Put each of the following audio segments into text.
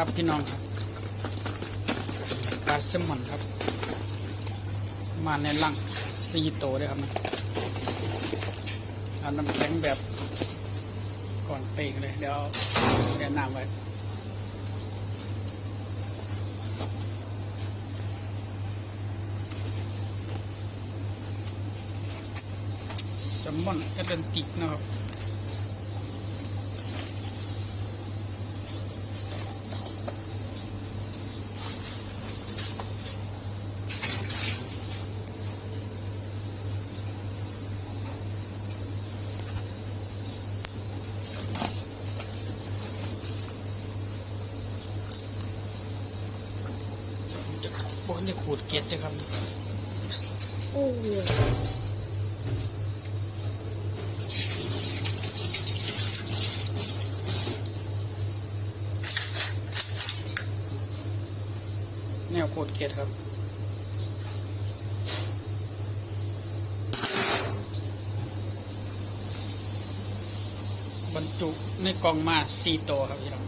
ครับพี่น้องครับปลาแซลมอนครับ มาในลังซีโตด้วยครับนะเอาน้ำแข็งแบบก่อนเปกเลย เดี๋ยวเดี๋ยวน้ำไว้แซลมอนแอตแลนติกนะครับ จะบนจะขูดเกล็ดเลยครับ โอ้โหแนวขูดเกล็ดครับบรรจุในกล่องมาสี่ตัวครับพี่น้อง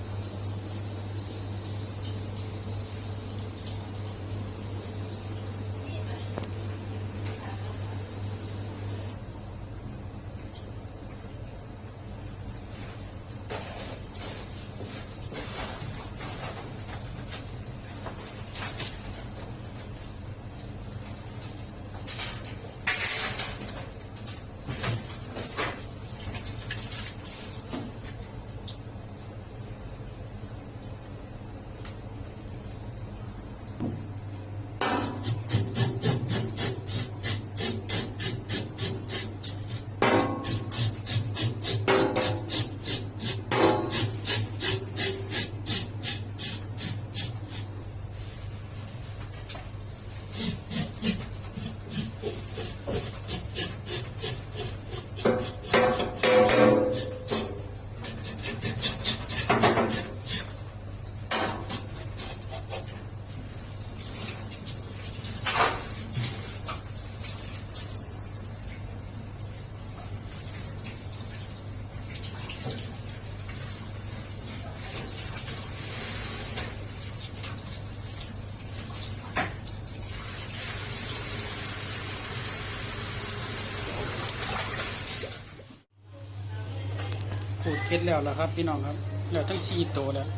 ขูดเกล็ดแล้วล่ะครับ พี่น้องครับแล้วทั้งสี่ตัวแล้ว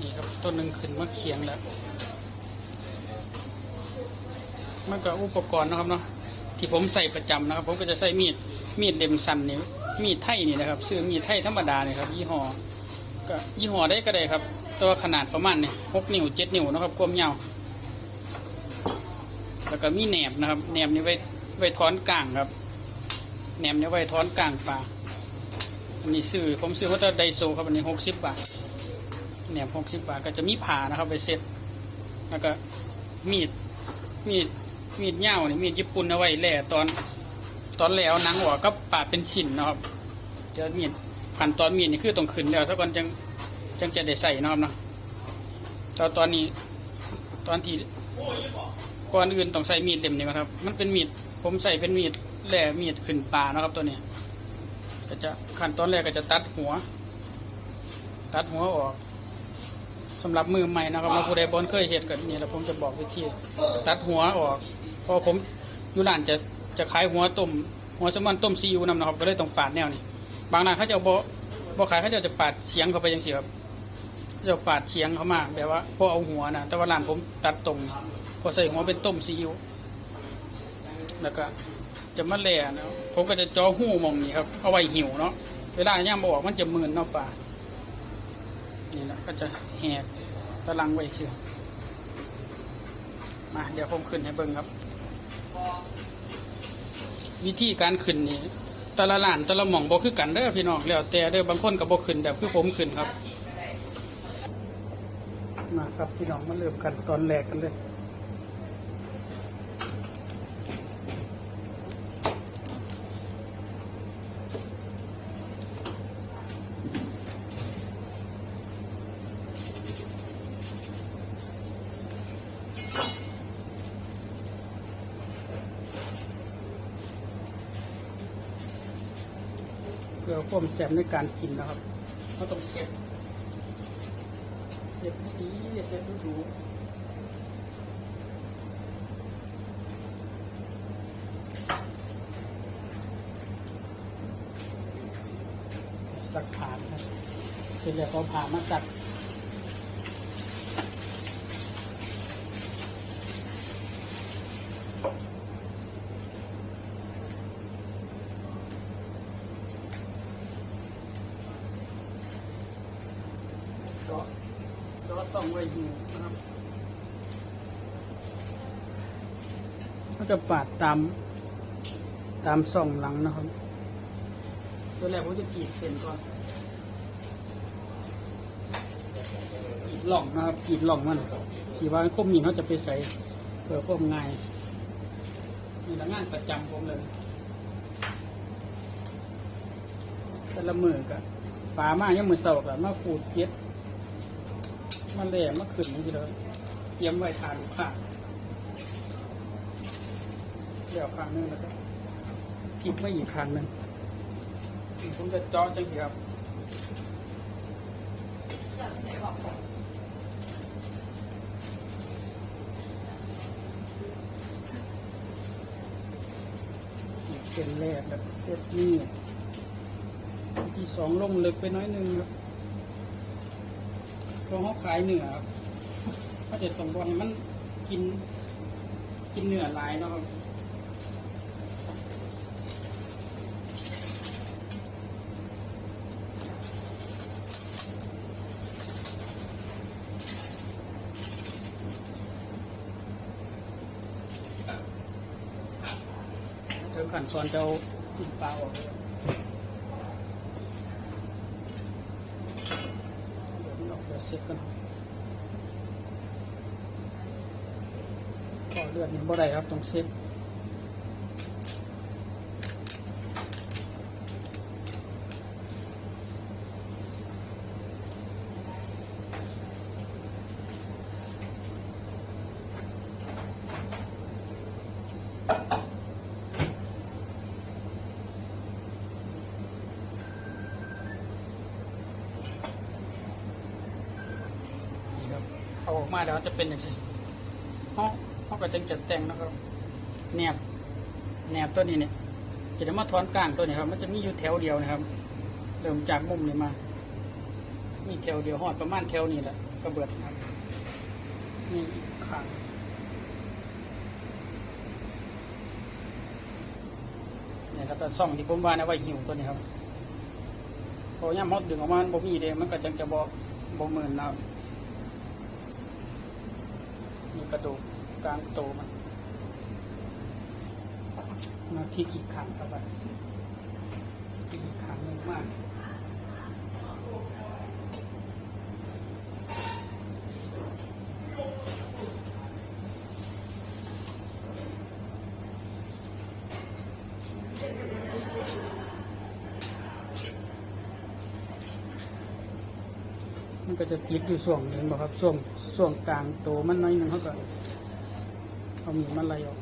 นี่ครับต้นหนึ่งขึ้นมาเคียงแล้วมันก็อุปกรณ์นะครับเนาะที่ผมใส่ประจำนะครับ ผมก็จะใส่มีดมีดเล็มสันนี่มีดไทยนี่นะครับซื้อมีดไทยธรรมดาเนี่ยครับยี่ห้อก็ยี่ห้อได้ก็ได้ครับ ตัวขนาดประมาณนี่หกนิ้วเจ็ดนิ้วนะครับความยาวแล้วก็มีแหนบนะครับแหนบนี่ไว้ไว้ท้อนกลางครับแหนบนี่ไว้ท้อนกลางปลา อันนี้ซื้อผมซื้อว่าไดโซครับอันนี้หกสิบบาทแหนบหกสิบบาทก็จะมีผ่านะครับไปเซ็ตแล้วก็มีดมีดมีดเง่านี่ยมีดญี่ปุ่นเอาไว้แหล่ตอน ตอนแล่เอาหนังออกก็ปาดเป็นชิ้นนะครับเจอมีดขั้นตอนมีดนี่คือต้องขึ้นแล้วถ้าก่อนจังจังจะได้ใส่นะครับเนาะตอนตอนนี้ตอนที่ก่อนอื่นต้องใส่มีดเล่มนี้นะครับ มันเป็นมีดผมใส่เป็นมีดแหล่มีดขึ้นปลานะครับตัวนี้ ก็จะขั้นตอนแรกก็จะตัดหัว ตัดหัวออกสำหรับมือใหม่นะครับมาผู้ใดบอนเคยเห็นกันนี่แล้วผมจะบอกวิธีตัดหัวออกเพอผมอยู่ร้านจะจะขายหัวต้มหัวสมันต้มซีอิ๊วนำนะครับก็เลยต้องปาดแนวนี้บางร้านเขาจะเอาบ่บ่ขายเขาจะจะปาดเฉียงเข้าไปยังเสิครับจะปาดเฉียงเข้ามาแบบว่าพอเอาหัวนะแต่ว่าร้านผมตัดตรงพอใส่หัวเป็นต้มซีอิ๊วแล้วก็จะมาแล่นะ ผมก็จะจ่อหูมองนี่ครับ เอาไว้หิวเนาะ เวลาย่ามบออกมันจะมึนเนาะปลา นี่แหละก็จะแหกตารางไว้เชื่อมาเดี๋ยวผมขึ้นให้เบิ่งครับ วิธีการขึ้นนี่แต่ละล้านแต่ละหม่องบ่คือกันเด้อพี่น้องแล้วแต่เด้อบางคนก็บ่ขึ้นแบบคือผมขึ้นครับ มาครับพี่น้องมาเริ่มกันตอนแรกกันเลย เพื่อความแซ่บในการกินนะครับเราต้องเช็ดเสร็จดีๆเสร็จดูๆสักผ่านครับเสร็จแล้วก็ผ่ามาสัก เจาะเจาะส่องไว้อยู่นะครับก็ จะปาดตาม ตามส่องหลังนะครับ ตัวแรกผมจะกรีดเส้นก่อนกรีดหล่องนะครับกรีดหล่องมันสีว่าคมมีเขาจะไปใส่เพื่อควบง่ายนี่ละงานประจำผมเลยแต่ละมือกับปลามายังมือเสากับมาขูดเก็ดมันแหลมมาขึ้นนี่ทีเดียวเตรียมไว้ทานลูกค้า เดี๋ยวข้างหนึงแล้วก็พลิกไว้อีกข้างหนึ่งผมจะเจาะจังเดียวครับเส้นแรกแล้วก็เส้นนี้ที่สองลงลึกไปน้อยหนึงครับตัวเขาขายเนื้อครับเขาจะส่งบอลให้มันกินกินเนื้อหลายเนาะครับ เดี๋ยวขั้นตอนจะเอาสิ้นปลาออกเดี๋ยวมันออกเดี๋ยวเสร็จกันขอเลือดนี่บ่ได้ครับต้องเซ็ตนี่ครับ เอาออกมาแล้วจะเป็นอย่างไรเขาเขาก็จึงจัดแต่งนะครับแนบแนบตัวนี้เนี่ยจะได้มาถอนก้านตัวนี้ครับ มันจะมีอยู่แถวเดียวนะครับ เริ่มจากมุมนี้มา มีแถวเดียวหอดประมาณแถวนี้แหละกระเบิดครับนี่ขาเนี่ยแล้วก็ซ่องที่ผมว่านะไว้หิวตัวนี้ครับพอย่ำฮอดดึงออกมาบ่มีเด้มันก็จังจะบอกบ่หมือนนะครับ มีกระดูกกลางโตมันมาพลิกอีกขันเข้าไปอีกขันหนึ่งมาก จะติดอยู่ส่วงหนึ่งบ่ครับส่วงส่วงกลางโตมันน้อยหนึ่งเขาก็เอามีมันไล่ออก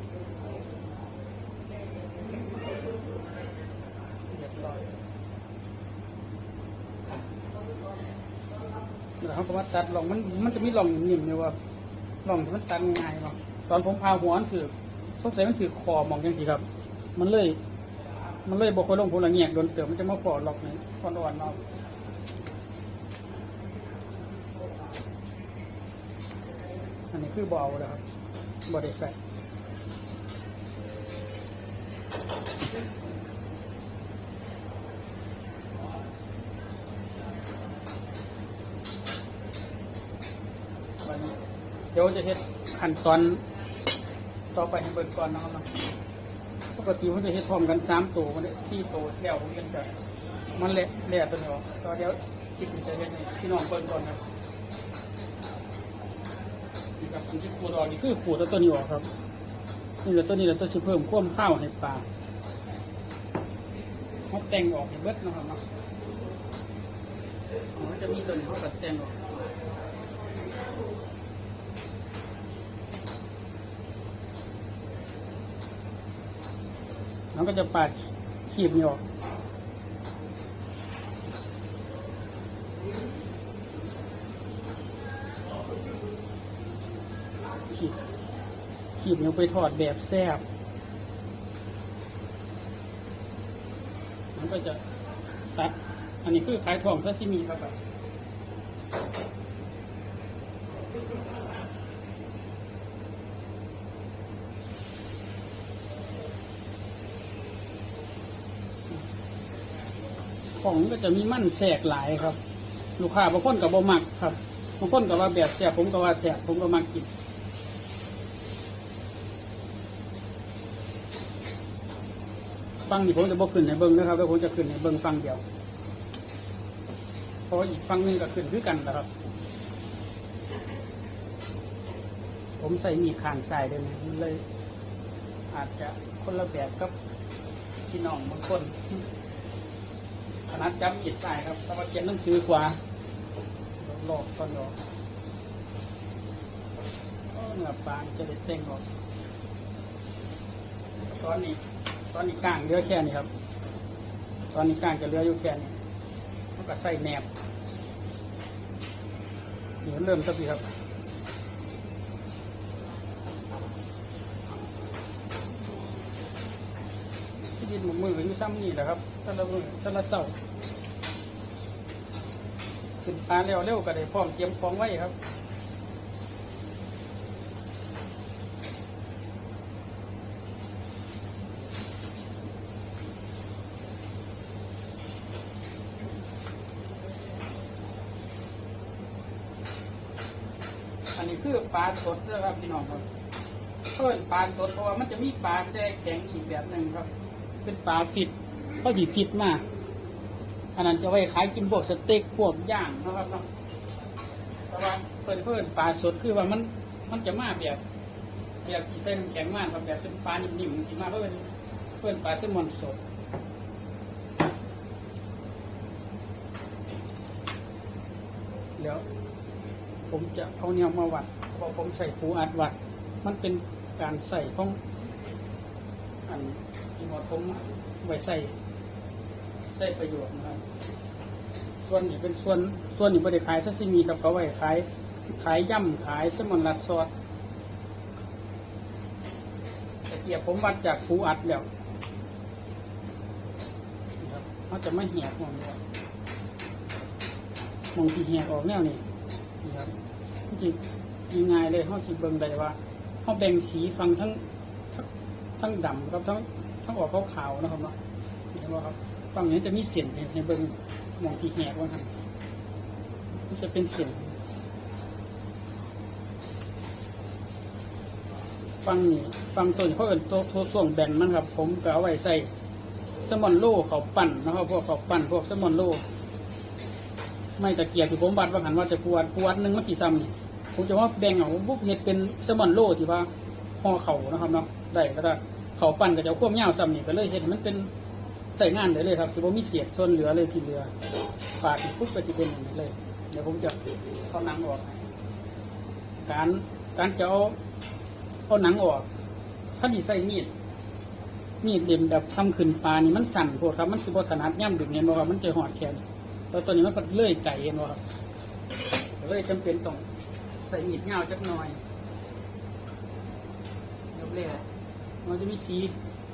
เรียบร้อยแล้วเขาก็มาตัดหลองมันมันจะมีหลองนิ่มเนี่ยว่าหลองมันตัดง่ายเนาะตอนผมพาหัวมันถือสงสัยมันถือคอมองจังสิครับ มันเลย มันเลยบอกคนลงผมละเงียกโดนเติมมันจะมาฟอดหลอกในฟอนอ่อนเนาะ อันนี้ คือเบอาแล้วครับบอดี้แฟตวันนี้เดี๋ยวจะเฮ็ดขั้นตอนต่อไปให้เบิดก่อนนะครับเนาะปกติผมจะเฮ็ดพร้อมกันสามตัวมันได้สี่ตัวแล้วผมยังจะมันเละเละตัวเดียวต่อเดี๋ยวคลิปนี้จะเฮ็ดให้พี่น้องเบิดก่อนครับ ครับอันที่ขูดออกนี่คือขูดแล้วตัวนี้ออกครับนี่แหละตัวนี้แหละตัวสิเพิ่มความข้าวให้ปลาเขาแต่งออกให้เบิดนะครับเนาะอ๋อจะมีตัวนี้เขาตัดแต่งออกแล้วก็จะปาดขีบนี่ออก ขีดเนื้อไปทอดแบบแซ่บมันก็จะตัด อันนี้คือขายทองซาซิมิครับของก็จะมีมั่นแสกหลายครับ ลูกค้าบางคนกับบ่มักครับบางคนกับว่าแบบแสบผมก็ว่าแสบผมก็มักกิน ฟังนี่ผมจะบอกขึ้นในเบิ้งนะครับแล้วผมจะขึ้นในเบิ้งฟังเดียวเพราะอีกฟังนึงก็ขึ้นคือกันนะครับ ผมใส่มีขางซ้ายด้วยนะมันเลย อาจจะคนละแบบกับพี่น้องบางคนขนาดจำจิตได้ครับแต่ว่าเขียนหนังสือกว่าหลอกตอนหลอกเนื้อปลาจะได้เต้งออกตอนนี้ ตอนนี้ก้างเลือแค่นี้ครับ ตอนนี้ก้างจะเลืออยู่แค่นี้แล้วก็ใส่แหนบนี่มันเริ่มสักทีครับที่ดินมุนมืออยู่ซ้ำนี่แหละครับถ้าละมือถ้าละเสาขึ้นปลาเร็วเร็วๆก็ได้พร้อมเตรียมของไว้ครับ คือปลาสดนะครับพี่น้องครับเพิ่นปลาสดเพราะว่ามันจะมีปลาแช่แข็งอีกแบบหนึ่งครับ เป็นปลาฟิตเขาจีฟิตมากอันนั้นจะไว้ขายกินพวกสเต็กพวกย่างนะครับเนาะแต่ว่าเพิ่นเพิ่นปลาสดคือว่ามันมันจะมาแบบแบบที่ใส่น้ำแข็งมากครับแบบเป็นปลานิ่มๆที่มาเพื่อนเพื่อนปลาแซลมอนสดแล้ว ผมจะเอาเนี่ยมาวัดเพราะผมใส่ปูอัดวัด มันเป็นการใส่ของอันที่หมอผมไว้ใส่ใส่ประโยชน์นะครับ ส่วนนี้เป็นส่วนส่วนนี้บริขายซาซิมิครับเขาไว้ขายขายย่ำขายสมอนรัดซอสต่เกียบผมวัดจากปูอัดแล้วนะครับเขาจะไม่เหี่ยมองมองที่เหี่ยออกแนวนี้ จริงง่ายๆเลยเขาสิเบิ่งได้ว่าเขาแบ่งสีฟังทั้งทั้งทั้งดำกับทั้งทั้งออกขาวๆนะครับเนาะเห็นไหมครับฝั่งนี้จะมีเส้นให้ให้เบิ่งมองที่แหกว่าครับมันจะเป็นเส้นฟังนี่ฟังตัวนี้เขาเอินตัวตัวส่วงแบนมันครับ ผมก็เอาไว้ใส่สมอนโล่เขาปั่นนะครับพวกเขาปั่นพวกสมอนโล่ไม่ตะเกียบที่ผมวัดว่าหันว่าจะปวดปวดหนึ่งมันกี่ซ้ำ ผมจะว่าแบ่งเอาบุกเห็ดเป็นแซลมอนโลที่ว่าห่อเข่านะครับเนาะได้ก็ได้เข่าปั่นก็จะเอาควบเงาซ้ำนี่ก็เลยเห็ดมันเป็นใส่งานได้เลยครับสิบ่มีเสียดส่วนเหลือเลยที่เหลือปาดอีกปุ๊บก็จะเป็นอย่างนี้เลย เดี๋ยวผมจะเอาหนังออก การการจะเอาเอาหนังออกถ้าดีใส่มีดมีดเด็มแบบทำขึ้นปลานี่มันสั่นโพดครับมันสิบถนัดย่ำดึงเห็นบ่ครับมันจะหอดแขนตัวตัวนี้มันก็เลื่อยไก่เองวะครับเลยจำเป็นต้อง ใส่มีดเงาจักหน่อยยกเล่มันจะมีสี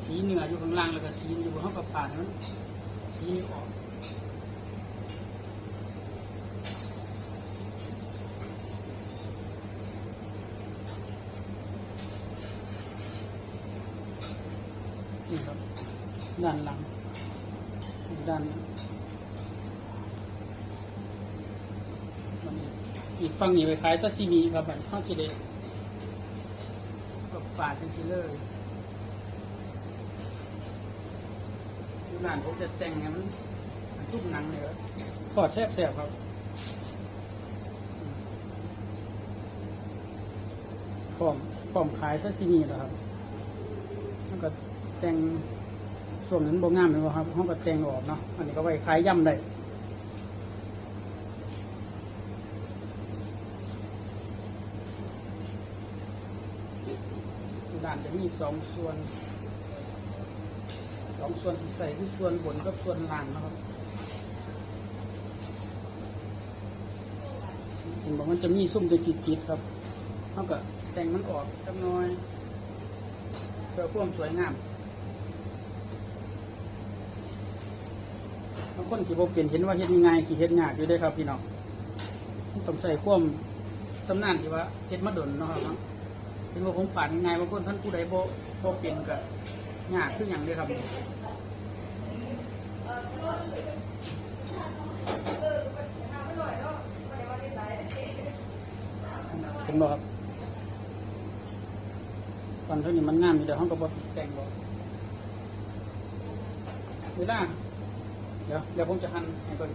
สีเหนืออยู่ข้างล่างแล้วก็สีอยู่บนห้องกับผ่านมันสีนี้ออกนี่ครับด้านหลังด้านหลัง อีกฝั่งนี้ไปขายซาซิมิครับบัดข้าวจีเดก็ปาดเป็นชิ้นเลยที่ร้านผมจะแต่งให้มันมันชุบหนังเลยครับทอดแซ่บๆครับพร้อมพร้อมขายซาซิมิแล้วครับแล้วก็แต่งส่วนนั้นบ่งามเลยบ่ครับเขาก็แต่งออกเนาะอันนี้ก็ไว้ขายย่ำได้ ด้านจะ มีสองส่วนสองส่วนที่ใส่คือส่วนบนกับส่วนล่างนะครับเห็นบอกมันจะมีซุ่มจะจิตจิตๆครับเขาก็แต่งมันออกจักน้อยเพื่อความสวยงามบางคนที่บอกเปลี่ยนเห็นว่าเฮ็ดง่ายขี่เฮ็ดยากอยู่เด้ครับพี่น้องต้องใส่ความสำนานที่ว่าเฮ็ดมาดนนะครับ เป็นว่าผมปาดง่ายๆบางคนท่านผู้ใดบ่บ่เปลี่ยนก็ยากคือหยังเด้อครับเห็นบ่ครับฟันเท่านี้มันงามอยู่เดี๋ยวห้องกระบอกแต่งบ่เวลาเดี๋ยวเดี๋ยวผมจะหั่นให้ก่อน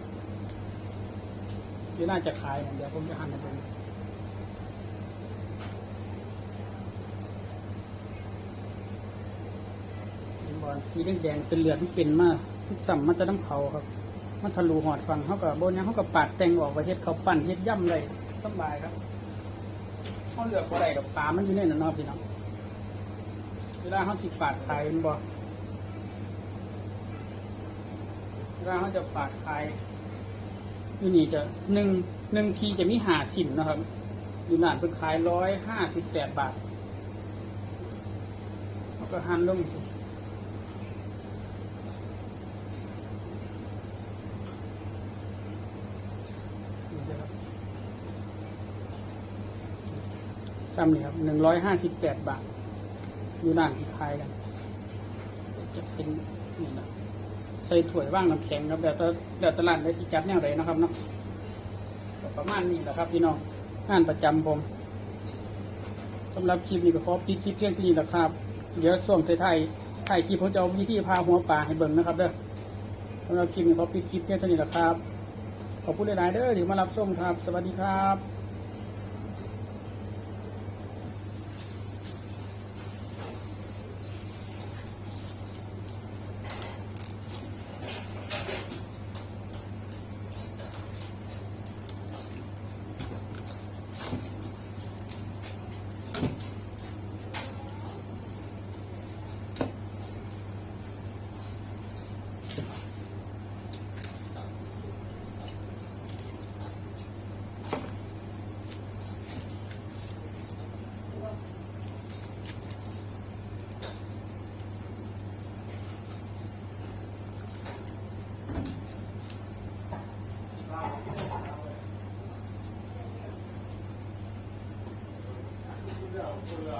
เวลาจะขายเดี๋ยวผมจะหั่นให้เบิ่งเห็น บอลสีแดงๆเป็นเหลือดมันเป็นมากสัมมันจะน้ำเขาครับ มันทะลุหอดฟังเขากับโบนยังเขากับปาดแต่งออกไปเฮ็ดเขาปั้นเฮ็ดย่ำเลยสบายครับเขาเหลือกอะไรดอกปลามันอยู่ในนั้นเนาะพี่น้องเวลาเขาสิปาดขายมันบ่เวลาเขาจะปาดขายอยู่นี่จะหนึ่งหนึ่งทีจะมีหาสิมนะครับ อยู่นานเป็นขายร้อยห้าสิบแปดบาทเขาก็หันลงสินี่นะครับ ซ้ำนี่ครับหนึ่งร้อยห้าสิบแปดบาท อยู่ร้านที่ขายกัน จะเป็นนี่นะใส่ถ้วยว่างน้ำแข็งครับแบบตแบบตลาดได้สิจัดแนวไหนนะครับเนาะประมาณนี้แหละครับพี่น้องงานประจำผมสำหรับคลิปนี้ก็ขอปิดคลิปเพียงเที่านี้แหละครับ เดี๋ยวส่งไทยๆถ่ายคลิปผมจะเอาวิธีพาหัวปลาให้เบิ่งนะครับเด้อสำหรับคลิปนี้ขอปิดคลิปเพียงเท่านี้แหละครับ ขอบคุณหลายๆเด้อที่มารับชมครับ สวัสดีครับ for the